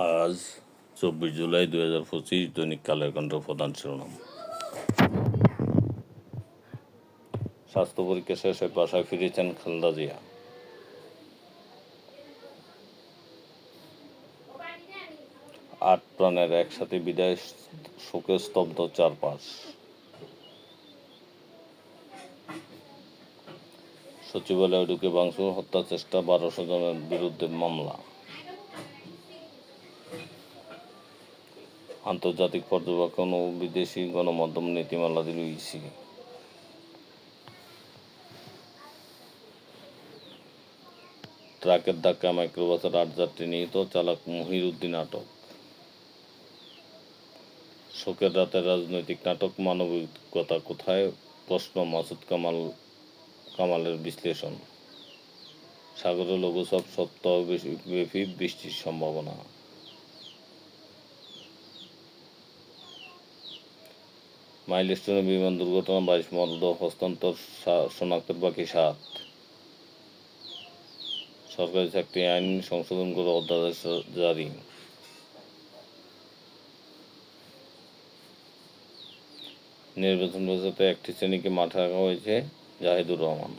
আজ চব্বিশ জুলাই দুই হাজার পঁচিশ দৈনিক কালের কণ্ঠ প্রধান শিরোনাম। স্বাস্থ্য পরীক্ষা শেষে বাসায় ফিরেছেন খালেদা জিয়া। আট প্রাণের একসাথে বিদায় শোকে স্তব্ধ চারপাশ। সচিবালয়ে ঢুকে বাংসুর হত্যা চেষ্টা, বারোশো জনের বিরুদ্ধে মামলা। আন্তর্জাতিক পর্যবেক্ষণ ও বিদেশি গণমাধ্যম নীতিমালা দিল ইসি ট্রাকের ধাক্কা মাইক্রোবাসের আট যাত্রী নিহত, চালক মহির উদ্দিন আটক। শোকের রাতে রাজনৈতিক নাটক মানবিকতা কোথায়? প্রশ্ন মাসুদ কামাল, কামালের বিশ্লেষণ। সাগরে লঘুচাপ সপ্তাহ ব্যাপী বৃষ্টির সম্ভাবনা। মাইলস্টোনে বিমান দুর্ঘটনা বাইশ মরদেহ হস্তান্তর শনাক্তের বাকি সাত। সরকারি চাকরি আইন সংশোধন করে অধ্যাদেশ জারি। নির্বাচন ব্যবস্থাতে একটি শ্রেণীকে মাঠে রাখা হয়েছে জাহিদুর রহমান।